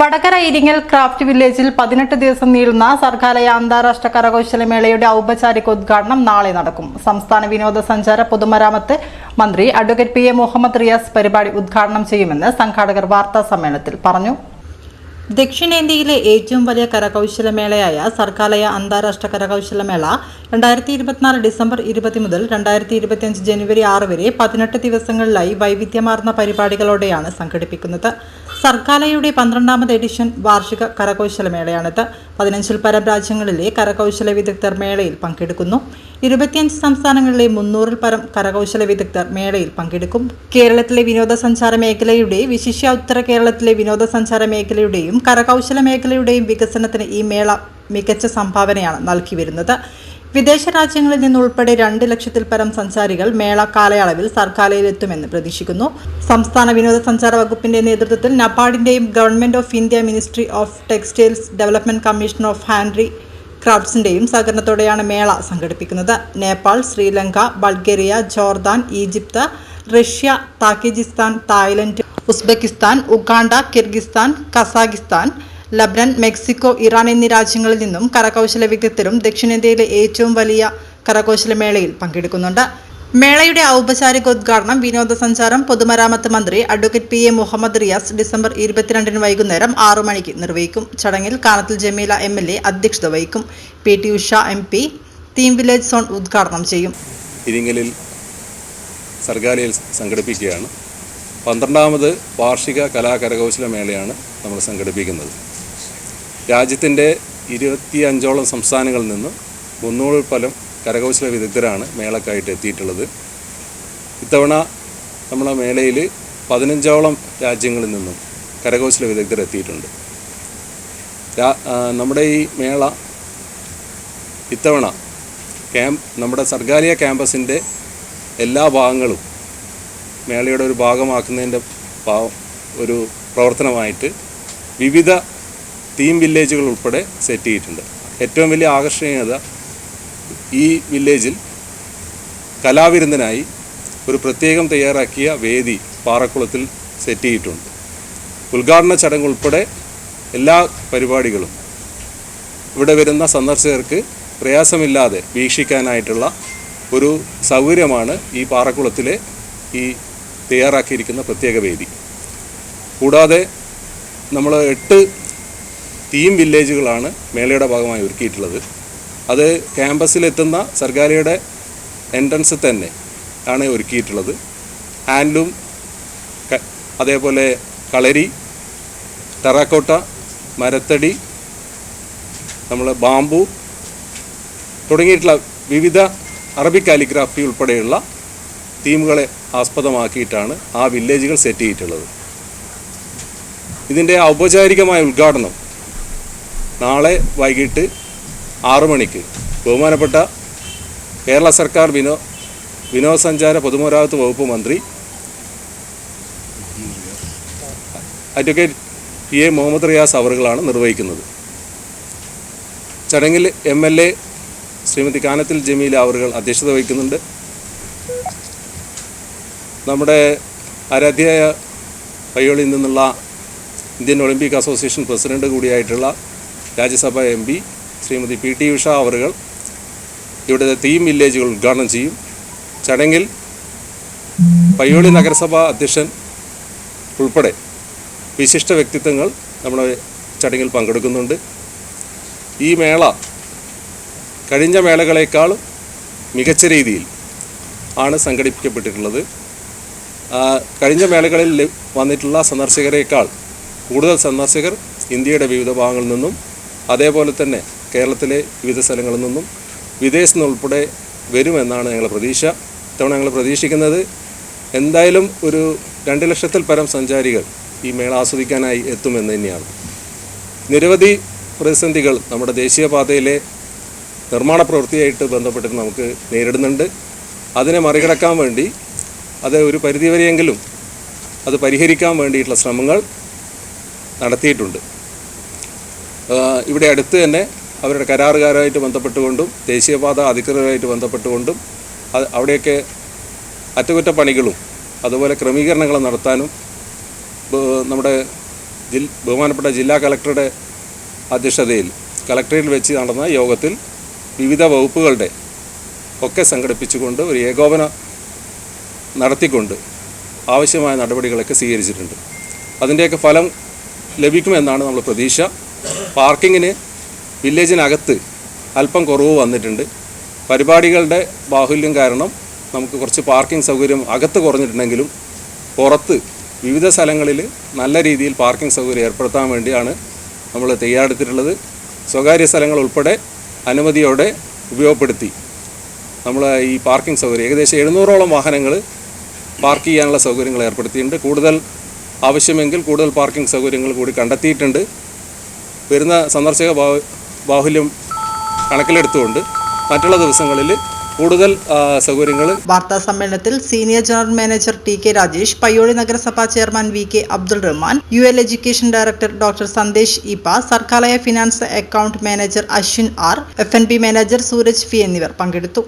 Vadakara Iringal craft വില്ലേജിൽ പതിനെട്ട് ദിവസം നീളുന്ന സർഗാലയ അന്താരാഷ്ട്ര കരകൗശല മേളയുടെ ഔപചാരിക ഉദ്ഘാടനം നാളെ നടക്കും. സംസ്ഥാന വിനോദസഞ്ചാര പൊതുമരാമത്ത് മന്ത്രി advocate P A Muhammad Riyas പരിപാടി ഉദ്ഘാടനം ചെയ്യുമെന്ന് സംഘാടകർ വാർത്താ സമ്മേളനത്തിൽ പറഞ്ഞു. ദക്ഷിണേന്ത്യയിലെ ഏറ്റവും വലിയ കരകൗശല മേളയായ സർക്കാലയ അന്താരാഷ്ട്ര കരകൗശല മേള രണ്ടായിരത്തി ഇരുപത്തിനാല് ഡിസംബർ ഇരുപത്തി മുതൽ രണ്ടായിരത്തി ഇരുപത്തിയഞ്ച് ജനുവരി ആറ് വരെ പതിനെട്ട് ദിവസങ്ങളിലായി വൈവിധ്യമാർന്ന പരിപാടികളോടെയാണ് സംഘടിപ്പിക്കുന്നത്. സർക്കാലയുടെ പന്ത്രണ്ടാമത് എഡിഷൻ വാർഷിക കരകൗശല മേളയാണിത് പതിനഞ്ചിൽ പരം രാജ്യങ്ങളിലെ കരകൗശല വിദഗ്ധർ മേളയിൽ പങ്കെടുക്കുന്നു. ഇരുപത്തിയഞ്ച് സംസ്ഥാനങ്ങളിലെ മുന്നൂറിൽ പരം കരകൗശല വിദഗ്ധർ മേളയിൽ പങ്കെടുക്കും. കേരളത്തിലെ വിനോദസഞ്ചാര മേഖലയുടെ വിശിഷ്യ ഉത്തര കേരളത്തിലെ വിനോദസഞ്ചാര മേഖലയുടെയും കരകൗശല മേഖലയുടെയും വികസനത്തിന് ഈ മേള മികച്ച സംഭാവനയാണ് നൽകി വരുന്നത് വിദേശ രാജ്യങ്ങളിൽ നിന്നുൾപ്പെടെ രണ്ട് ലക്ഷത്തിൽ പരം സഞ്ചാരികൾ മേള കാലയളവിൽ സർക്കാലയിലെത്തുമെന്ന് പ്രതീക്ഷിക്കുന്നു. സംസ്ഥാന വിനോദസഞ്ചാര വകുപ്പിന്റെ നേതൃത്വത്തിൽ നബാർഡിന്റെയും government of India ministry of textiles development commissioner of ഹാൻഡ്രി ക്രാഫ്റ്റ്സിന്റെയും സഹകരണത്തോടെയാണ് മേള സംഘടിപ്പിക്കുന്നത്. Nepal Sri Lanka Bulgaria Jordan Egypt Russia Tajikistan Thailand Uzbekistan Uganda Kyrgyzstan Kazakhstan Lebanon Mexico Iran എന്നീ രാജ്യങ്ങളിൽ നിന്നും കരകൗശല വിദഗ്ധരും ദക്ഷിണേന്ത്യയിലെ ഏറ്റവും വലിയ കരകൗശല മേളയിൽ പങ്കെടുക്കുന്നുണ്ട്. മേളയുടെ ഔപചാരിക ഉദ്ഘാടനം വിനോദസഞ്ചാരം പൊതുമരാമത്ത് മന്ത്രി advocate P A Muhammad Riyas December ഇരുപത്തിരണ്ടിന് വൈകുന്നേരം ആറു മണിക്ക് നിർവഹിക്കും. ചടങ്ങിൽ Kanathil Jameela M L A അധ്യക്ഷത വഹിക്കും. P T Usha M P theme village zone ഉദ്ഘാടനം ചെയ്യും. സർഗാലയിൽ സംഘടിപ്പിക്കുകയാണ്. പന്ത്രണ്ടാമത് വാർഷിക കലാകരകൗശല മേളയാണ് നമ്മൾ സംഘടിപ്പിക്കുന്നത്. രാജ്യത്തിന്റെ ഇരുപത്തി അഞ്ചോളം സംസ്ഥാനങ്ങളിൽ നിന്ന് മുന്നൂറ് പലം കരകൗശല വിദഗ്ധരാണ് മേളക്കായിട്ട് എത്തിയിട്ടുള്ളത്. ഇത്തവണ നമ്മളെ മേളയിൽ പതിനഞ്ചോളം രാജ്യങ്ങളിൽ നിന്നും കരകൗശല വിദഗ്ധർ എത്തിയിട്ടുണ്ട്. നമ്മുടെ ഈ മേള ഇത്തവണ ക്യാമ്പ് നമ്മുടെ സർഗാലിയ ക്യാമ്പസിന്റെ എല്ലാ ഭാഗങ്ങളും മേളയുടെ ഒരു ഭാഗമാക്കുന്നതിന്റെ ഒരു പ്രവർത്തനമായിട്ട് വിവിധ തീം വില്ലേജുകൾ ഉൾപ്പെടെ സെറ്റ് ചെയ്തിട്ടുണ്ട്. ഏറ്റവും വലിയ ആകർഷണീയത ഈ വില്ലേജിൽ കലാവിരുന്നനായി ഒരു പ്രത്യേകം തയ്യാറാക്കിയ വേദി പാറക്കുളത്തിൽ സെറ്റ് ചെയ്തിട്ടുണ്ട്. ഉദ്ഘാടന ചടങ്ങ് ഉൾപ്പെടെ എല്ലാ പരിപാടികളും ഇവിടെ വരുന്ന സന്ദർശകർക്ക് പ്രയാസമില്ലാതെ വീക്ഷിക്കാനായിട്ടുള്ള ഒരു സൗകര്യമാണ് ഈ പാറക്കുളത്തിലെ ഈ തയ്യാറാക്കിയിരിക്കുന്ന പ്രത്യേക വേദി. കൂടാതെ നമ്മൾ എട്ട് തീം വില്ലേജുകളാണ് മേളയുടെ ഭാഗമായി ഒരുക്കിയിട്ടുള്ളത്. അത് ക്യാമ്പസിലെത്തുന്ന സർക്കാരിയുടെ എൻട്രൻസ് തന്നെ ആണ് ഒരുക്കിയിട്ടുള്ളത്. ഹാൻഡ്ലൂം അതേപോലെ കളരി ടെറാക്കോട്ട മരത്തടി നമ്മൾ ബാമ്പു തുടങ്ങിയിട്ടുള്ള വിവിധ അറബി കാലിഗ്രാഫി ഉൾപ്പെടെയുള്ള തീമുകളെ ആസ്പദമാക്കിയിട്ടാണ് ആ വില്ലേജുകൾ സെറ്റ് ചെയ്തിട്ടുള്ളത്. ഇതിന്റെ ഔപചാരികമായ ഉദ്ഘാടനം നാളെ വൈകിട്ട് ആറു മണിക്ക്. ബഹുമാനപ്പെട്ട കേരള സർക്കാർ വിനോ വിനോദസഞ്ചാര പൊതുമരാമത്ത് വകുപ്പ് മന്ത്രി advocate P A Muhammad Riyas അവറുകളാണ് നിർവഹിക്കുന്നത്. ചടങ്ങിൽ M L A Shrimati Kanathil Jameel അവറുകൾ അധ്യക്ഷത വഹിക്കുന്നുണ്ട്. നമ്മുടെ ആരാധ്യായ പയ്യോളിൽ നിന്നുള്ള Indian Olympic association president കൂടിയായിട്ടുള്ള Rajya Sabha M Shrimati P T Usha അവറുകൾ ഇവിടുത്തെ തീം വില്ലേജുകൾ ഉദ്ഘാടനം ചെയ്യും. ചടങ്ങിൽ പയ്യോളി നഗരസഭ അധ്യക്ഷൻ ഉൾപ്പെടെ വിശിഷ്ട വ്യക്തിത്വങ്ങൾ നമ്മുടെ ചടങ്ങിൽ പങ്കെടുക്കുന്നുണ്ട്. ഈ മേള കഴിഞ്ഞ മേളകളേക്കാൾ മികച്ച രീതിയിൽ ആണ് സംഘടിപ്പിക്കപ്പെട്ടിട്ടുള്ളത്. കഴിഞ്ഞ മേളകളിൽ വന്നിട്ടുള്ള സന്ദർശകരേക്കാൾ കൂടുതൽ സന്ദർശകർ ഇന്ത്യയുടെ വിവിധ ഭാഗങ്ങളിൽ നിന്നും അതേപോലെ തന്നെ കേരളത്തിലെ വിവിധ സ്ഥലങ്ങളിൽ നിന്നും വിദേശത്തു നിന്നുൾപ്പെടെ വരുമെന്നാണ് ഞങ്ങളുടെ പ്രതീക്ഷ. ഇത്തവണ ഞങ്ങൾ പ്രതീക്ഷിക്കുന്നത് എന്തായാലും ഒരു രണ്ട് ലക്ഷത്തിൽ പരം സഞ്ചാരികൾ ഈ മേള ആസ്വദിക്കാനായി എത്തുമെന്ന് തന്നെയാണ്. നിരവധി പ്രതിസന്ധികൾ നമ്മുടെ ദേശീയപാതയിലെ നിർമ്മാണ പ്രവൃത്തിയായിട്ട് ബന്ധപ്പെട്ട് നമുക്ക് നേരിടുന്നുണ്ട്. അതിനെ മറികടക്കാൻ വേണ്ടി അത് ഒരു പരിധിവരെയെങ്കിലും അത് പരിഹരിക്കാൻ വേണ്ടിയിട്ടുള്ള ശ്രമങ്ങൾ നടത്തിയിട്ടുണ്ട്. ഇവിടെ അടുത്ത് തന്നെ അവരുടെ കരാറുകാരായിട്ട് ബന്ധപ്പെട്ടുകൊണ്ടും ദേശീയപാത അധികൃതരായിട്ട് ബന്ധപ്പെട്ടുകൊണ്ടും അവിടെയൊക്കെ അറ്റകുറ്റപ്പണികളും അതുപോലെ ക്രമീകരണങ്ങൾ നടത്താനും നമ്മുടെ ജിൽ ബഹുമാനപ്പെട്ട ജില്ലാ കളക്ടറുടെ അധ്യക്ഷതയിൽ കളക്ടറേറ്റിൽ വെച്ച് നടന്ന യോഗത്തിൽ വിവിധ വകുപ്പുകളുടെ ഒക്കെ സംഘടിപ്പിച്ചുകൊണ്ട് ഒരു ഏകോപന നടത്തിക്കൊണ്ട് ആവശ്യമായ നടപടികളൊക്കെ സ്വീകരിച്ചിട്ടുണ്ട്. അതിന്റെയൊക്കെ ഫലം ലഭിക്കുമെന്നാണ് നമ്മൾ പ്രതീക്ഷ. പാർക്കിങ്ങിന് വില്ലേജിനകത്ത് അല്പം കുറവ് വന്നിട്ടുണ്ട്. പരിപാടികളുടെ ബാഹുല്യം കാരണം നമുക്ക് കുറച്ച് പാർക്കിംഗ് സൗകര്യം അകത്ത് കുറഞ്ഞിട്ടുണ്ടെങ്കിലും പുറത്ത് വിവിധ സ്ഥലങ്ങളിൽ നല്ല രീതിയിൽ പാർക്കിംഗ് സൗകര്യം ഏർപ്പെടുത്താൻ വേണ്ടിയാണ് നമ്മൾ തയ്യാറെടുത്തിട്ടുള്ളത്. സ്വകാര്യ സ്ഥലങ്ങൾ ഉൾപ്പെടെ അനുമതിയോടെ ഉപയോഗപ്പെടുത്തി നമ്മൾ ഈ പാർക്കിംഗ് സൗകര്യം ഏകദേശം എഴുന്നൂറോളം വാഹനങ്ങൾ പാർക്ക് ചെയ്യാനുള്ള സൗകര്യങ്ങൾ ഏർപ്പെടുത്തിയിട്ടുണ്ട്. കൂടുതൽ ആവശ്യമെങ്കിൽ കൂടുതൽ പാർക്കിംഗ് സൗകര്യങ്ങൾ കൂടി കണ്ടെത്തിയിട്ടുണ്ട്. വരുന്ന സന്ദർശക ബാഹുല്യം കണക്കിലെടുത്തുകൊണ്ട് മറ്റുള്ള ദിവസങ്ങളിൽ കൂടുതൽ സൗകര്യങ്ങൾ വാർത്താ സമ്മേളനത്തിൽ senior general manager T K Rajesh Payyoli നഗരസഭാ chairman V K Abdul Rahman U L education director doctor Sandesh ഇപ്പ Sargalaya finance account manager Ashwin R F N P manager Sooraj P എന്നിവർ പങ്കെടുത്തു.